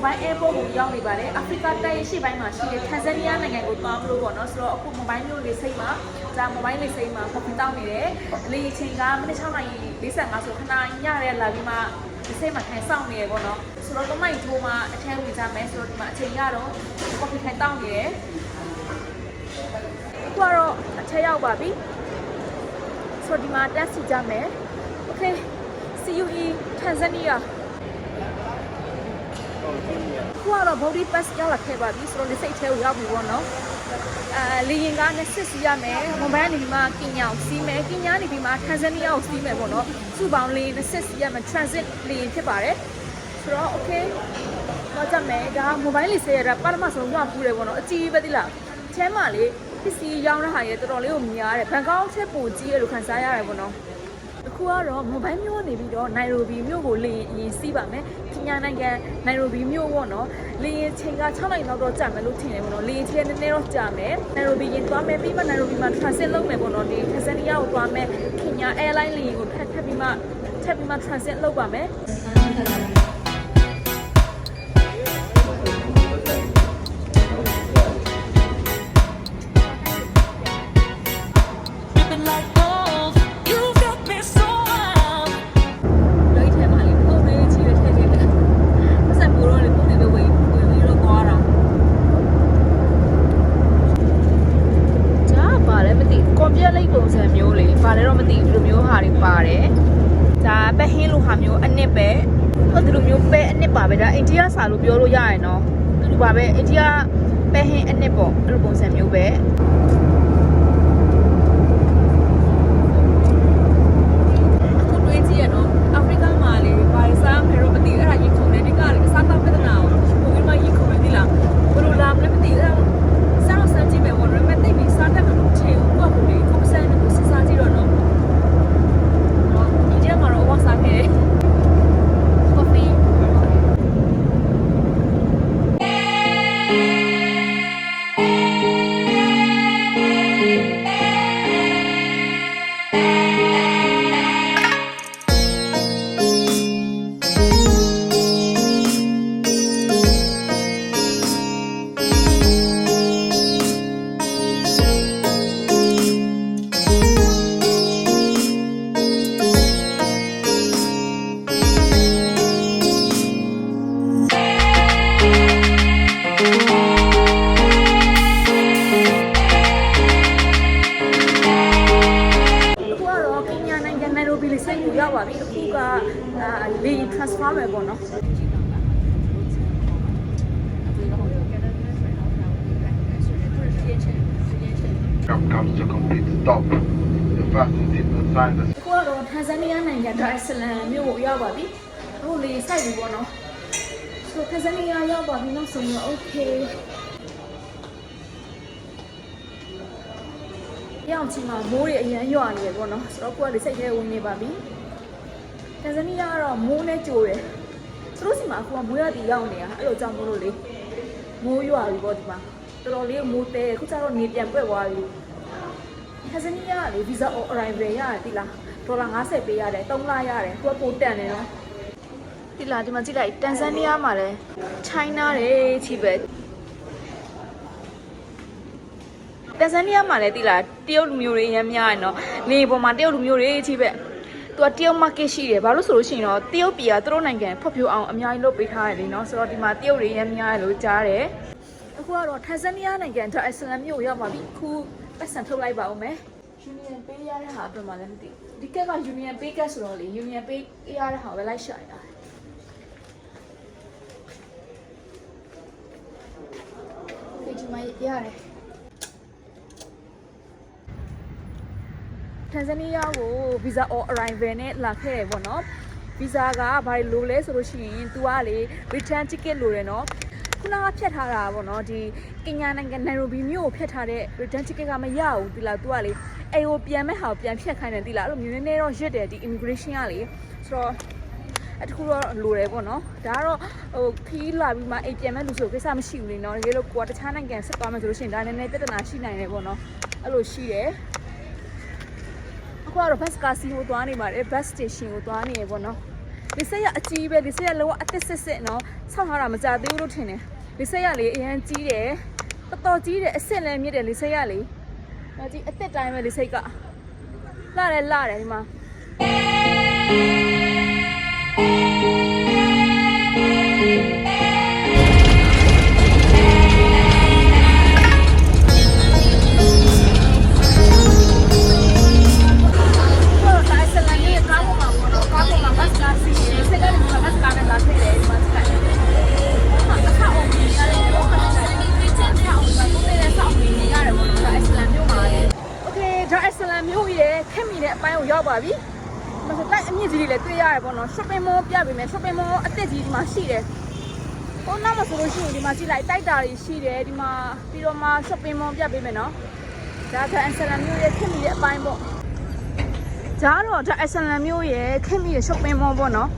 mobile airport ကိုရောက်နေပါတယ်အာဖရိကတိုက်ရဲ့ရှေ့ပိုင်းမှာရှိတဲ့ Tanzania နိုင်ငံကိုသွားမလို့ပေါ့နော်ဆိုတော့အခု mobile မျိုးလေးစိတ်မှာဒါ mobile လေးစိတ်မှာ coffee တောင်းနေတယ်လေအချိန်ကမိနစ်6နာရီ45ဆိုခဏညရဲလာပြီးမှဒီစိတ်မှာထိုင်ဆောင်နေရပေါ့နော်ဆိုတော့ကမိုက်ထိုးမှအထက်ဝင်ကြမယ်ဆိုတော့ဒီမှာအချိန်ကတော့ coffee ထိုင်တောင်းနေတယ်အခုကတော့အထက်ရောက်ပါပြီဆိုတော့ဒီမှာတက်စီကြမယ် okay see you in Tanzania ခုကတော့ body pass ရောက်လာခဲ့ပါပြီဆိုတော့လက်စိတ်ထဲကိုရောက်ပြီပေါ့နော်အဲလေရင်ကားနဲ့စစ်စီရမယ်မွန်ဘိုင်းနေပြီးမှကင်ညာကိုစီးမယ်ကင်ညာနေပြီးမှ Tanzania ကိုစီးမယ်ပေါ့နော်စုပေါင်းလေရင်နဲ့စစ်စီရမယ် transit လေရင်ဖြစ်ပါတယ်ဆိုတော့ okay တော့ကြမယ်ဒါ mobile လေးဆေးရတာပထမဆုံးတော့ပူတယ်ပေါ့နော်အကြီးပဲတိလားချဲမှာလေပစ္စည်းရောင်းတဲ့ဟာရေတော်တော်လေးကိုများတယ်ဘန်ကောက်ချက်ပိုကြီးရလို့ခံစားရတယ်ပေါ့နော်အ ခုကတော့မိုဘိုင်းမျိုးနေပြီးတော့နိုင်ရိုဘီမြို့ကိုလေရင်အရင်စီးပါမယ်။ကင်ညာနိုင်ငံနိုင်ရိုဘီမြို့ပေါ့နော်။လေရင်ချိန်က6နိုင်လောက်တော့ကြာမယ်လို့ထင်တယ်ပေါ့နော်။လေရင်ချိန်ကနည်းနည်းတော့ကြာမယ်။နိုင်ရိုဘီရင်သွားမယ်ပြီးမှနိုင်ရိုဘီမှာ transit လုပ်မယ်ပေါ့နော်။ဒီ Tanzania ကိုသွားမယ်။ကင်ညာ airline လေရင်ကိုထပ်ထပ်ပြီးမှထပ်ပြီးမှ transit လုပ်ပါမယ်။ မသိကွန်ပြက်လိတ်ပုံစံမျိုးလေပါလဲတော့မသိဘူးဒီလိုမျိုးဟာတွေပါတယ်။ဒါပဲဟင်းလိုဟာမျိုးအနှစ်ပဲဟုတ်ဒီလိုမျိုးပဲအနှစ်ပါပဲဒါအိန္ဒိယစာလို့ပြောလို့ရရနော်။ဒီလိုပါပဲအိန္ဒိယပဲဟင်းအနှစ်ပေါ့အဲ့လိုပုံစံမျိုးပဲ။ ပါပြီအခုကအာလေ transfer မယ်ပေါ့နော် Trump comes to complete stop. The fastest hit the sign that အခုကတော့ Tanzania နိုင်ငံဒါအစ္စလမ်မြို့ကိုရောက်ပါပြီအခုလေစိုက်ပြီပေါ့နော်ဆို Tanzania ရောက်ပါပြီနောက်ဆုံးတော့ okay ရောက်ချင်မှာမိုးတွေအရင်ရွာနေရပေါ့နော်ဆိုတော့ကိုကလေစိတ်ထဲဝင်နေပါပြီ Tanzania ကတော့မိုးနဲ့ကြိုတယ်သူတို့စီမှာအခုကမိုးရတီရောက်နေတာအဲ့လိုကြောင့်မို့လို့လေမိုးရွာပြီပေါ့ဒီမှာတော်တော်လေးမိုးတဲခုကျတော့နေပြန်ပွက်သွားပြီ Tanzania ကလေ visa on arrival ရတယ်တိလားဒေါ်လာ90ပေးရတယ်3လရတယ်သူကပိုတန်တယ်နော်တိလားဒီမှာကြည့်လိုက် Tanzania မှာလည်း China တယ်ချီပဲ Tanzania မှာလည်းတိလားတရုတ်လူမျိုးတွေအများများရယ်နော်နေပေါ်မှာတရုတ်လူမျိုးတွေချီပဲ သူကတရုတ် market ရှိတယ်ဘာလို့ဆိုလို့ရှိရင်တော့တရုတ်ပြည်ကသူတို့နိုင်ငံဖွံ့ဖြိုးအောင်အများကြီးလုပ်ပေးထားတယ်လीနော်ဆိုတော့ဒီမှာတရုတ်တွေအများများရယ်လို့ကြားတယ်အခုကတော့ Tanzania နိုင်ငံဒါအစ္စလမ်မြို့ကိုရောက်ပါပြီအခုပတ်စံထုတ်လိုက်ပါဦးမယ် Union Pay ရတဲ့ဟာအတွက်မှလည်းမသိဘူးဒီကက်က Union Pay ကက်ဆိုတော့လေ Union Pay ရတဲ့ဟာကိုပဲလိုက်ရှာရတယ်ဒီမှာရတယ် Tanzania ကို visa or arrival နဲ့လာခဲ့တယ်ပေါ့နော် visa ကဘာလို့လိုလဲဆိုလို့ရှိရင် तू ကလေ return ticket လိုတယ်နော်ခုနကဖြတ်ထားတာပေါ့နော်ဒီကင်ညာနိုင်ငံနိုင်ရိုဘီမြို့ကိုဖြတ်ထားတဲ့ return ticket ကမရဘူးဒီလား तू ကလေအေကိုပြန်မဲ့ဟာကိုပြန်ဖြတ်ခိုင်းတယ်ဒီလားအဲ့လိုမျိုးနည်းနည်းတော့ရစ်တယ်ဒီ immigration ကလေဆိုတော့အတခုတော့လိုတယ်ပေါ့နော်ဒါကတော့ဟိုခီးလာပြီးမှအိမ်ပြန်မဲ့လူဆိုကိစ္စမရှိဘူးလေနော်တကယ်လို့ကိုကတခြားနိုင်ငံဆက်သွားမယ်ဆိုလို့ရှိရင်ဒါနည်းနည်းပြဿနာရှိနိုင်တယ်ပေါ့နော်အဲ့လိုရှိတယ် အခုကတော့ bus ကားစီကိုသွားနေပါတယ် bus station ကိုသွားနေရပေါ့နော်ဒီဆက်ရအကြီးပဲဒီဆက်ရလောကအသစ်စစ်စစ်နော်ဆောက်ထားတာမကြသေးဘူးလို့ထင်တယ်လေစိတ်ရလေအရင်ကြီးတယ်တော်တော်ကြီးတယ်အစ်စ်လည်းမြင့်တယ်လေစိတ်ရလေဒါကြီးအစ်စ်တိုင်းပဲလေစိတ်ကလာတယ်လာတယ်ဒီမှာ ပိုင်းကိုရောက်ပါပြီမစတိုက်အမြင့်ကြီးတွေလည်းတွေ့ရတယ်ပေါ့နော် shopping mall ပြပေးမယ် shopping mall အသက်ကြီးဒီမှာရှိတယ်ဟိုနောက်မှာဆိုလို့ရှိရင်ဒီမှာကြည့်လိုက်တိုက်တာတွေရှိတယ်ဒီမှာပြီးတော့မှ shopping mall ပြပေးမယ်နော်ဒါကအစ္စလမ်မျိုးရဲ့ခက်မိတဲ့အပိုင်းပေါ့ဒါကတော့ဒါ SLM မျိုးရဲ့ခင်မီရဲ့ shopping mall ပေါ့နော်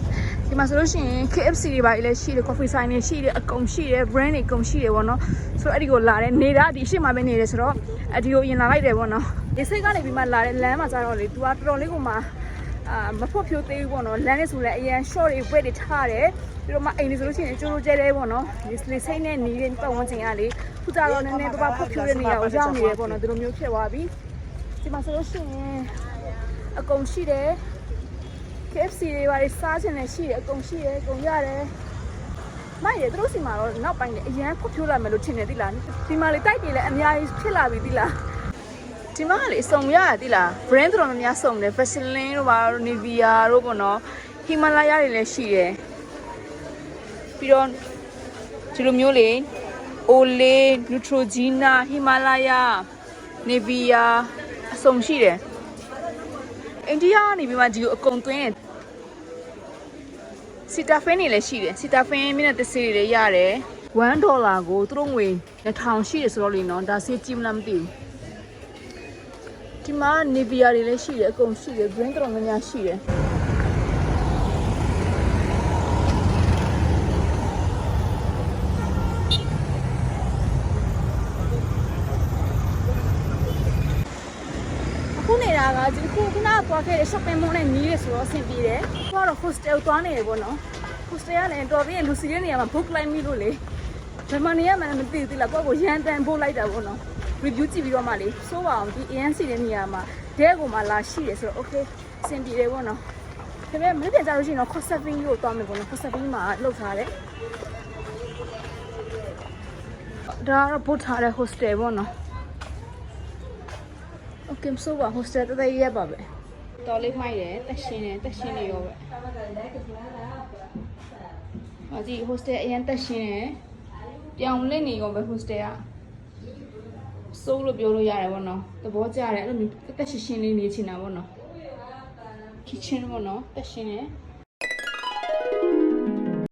ဒီမှာဆိုလို့ရှိရင် KFC တွေပါလည်းရှိတယ် coffee sign တွေရှိတယ်အကုန်ရှိတယ် brand တွေအကုန်ရှိတယ်ပေါ့နော်ဆိုတော့အဲ့ဒီကိုလာတယ်နေတာဒီရှေ့မှာပဲနေတယ်ဆိုတော့ အဒီကိုရင်လာလိုက်တယ်ပေါ့နော်ဒီစိတ်ကနေပြီးမှလာတဲ့လမ်းမှာကျတော့လေ तू ကတော်တော်လေးကိုမှအာမဖွတ်ဖြိုးသေးဘူးပေါ့နော်လမ်းလေးဆိုလည်းအရင် short တွေဝက်တွေထားတယ်ပြီးတော့မှအိမ်တွေဆိုလို့ရှိရင်ကျိုးကျိုးကျဲကျဲပေါ့နော်ဒီလေစိတ်နဲ့နေတဲ့ပတ်ဝန်းကျင်ကလေခုကျတော့နည်းနည်းပါးပါဖွတ်ဖြိုးတဲ့နေရာကိုရောက်နေတယ်ပေါ့နော်ဒီလိုမျိုးဖြစ်သွားပြီဒီမှာဆိုလို့ရှိရင်အကုန်ရှိတယ် KFC တွေပါလေစားချင်တယ်ရှိတယ်အကုန်ရှိတယ်အကုန်ရတယ် မိုက်တယ်သူတို့စီမှာတော့နောက်ပိုင်းလည်းအရန်ဖွတ်ဖြိုးလာမယ်လို့ထင်တယ်သိလားဒီမှာလေတိုက်တွေလည်းအများကြီးဖြစ်လာပြီသိလားဒီမှာလေစုံရရသိလား brand တော်တော်များများစုံတယ် Vaseline တို့ပါတို့ Nivea တို့ပေါ့နော် Himalaya တွေလည်းရှိတယ်ပြီးတော့ဒီလိုမျိုးလေ Olay Neutrogena Himalaya Nivea အစုံရှိတယ်အိန္ဒိယကနေပြီးမှဒီကိုအကုန်သွင်းတယ် စီတာဖင်းနေလည်းရှိတယ်စီတာဖင်းမြင့်တဲ့သစ်စေးတွေလည်းရတယ်1ဒေါ်လာကိုသူတို့ငွေ2000ရှိတယ်ဆိုတော့လေနော်ဒါစေးကြည့်မလားမသိဘူးဒီမှာ Nivea တွေလည်းရှိတယ်အကုန်ရှိတယ် brand တော်တော်များများရှိတယ်အခုနေတာကဒီခုခုနက သွားခဲ့တဲ့ shopping mall နဲ့နီးရဆိုတော့အဆင်ပြေတယ်။ခုကတော့ hostel သွားနေတယ်ပေါ့နော်။ hostel ကလည်းတော်ပြီးရင်လူစီတဲ့နေရာမှာ book လိုက်မိလို့လေ။ဘယ်မှာနေရမှန်းမသိဘူးတိလား။ကိုယ့်ကိုရန်တန်ပို့လိုက်တာပေါ့နော်။ review ကြည့်ပြီးတော့မှလေစိုးပါအောင်ဒီ ANC တဲ့နေရာမှာဒဲကိုမှလာရှိတယ်ဆိုတော့ okay အဆင်ပြေတယ်ပေါ့နော်။ဒါပေမဲ့မနေ့ပြန်ကြလို့ရှိရင်တော့ cost saving ကိုသွားမယ်ပေါ့နော်။ cost saving မှာလောက်ထားတယ်။ဒါကတော့ book ထားတဲ့ hostel ပေါ့နော်။ Okay ဆိုပါ hostel တည်းရက်ပါပဲ တော်လေးမိုက်တယ်တက်ရှင်းတယ်တက်ရှင်းနေရောပဲဟာဒီ hostel အရင်တက်ရှင်းတယ်ပြောင်းလဲနေရောပဲ hostel ကစိုးလို့ပြောလို့ရတယ်ဗောနော်သဘောကျတယ်အဲ့လိုမျိုးတက်တက်ရှင်းရှင်းလေးနေချင်တာဗောနော် kitchen ဗောနော်တက်ရှင်းတယ်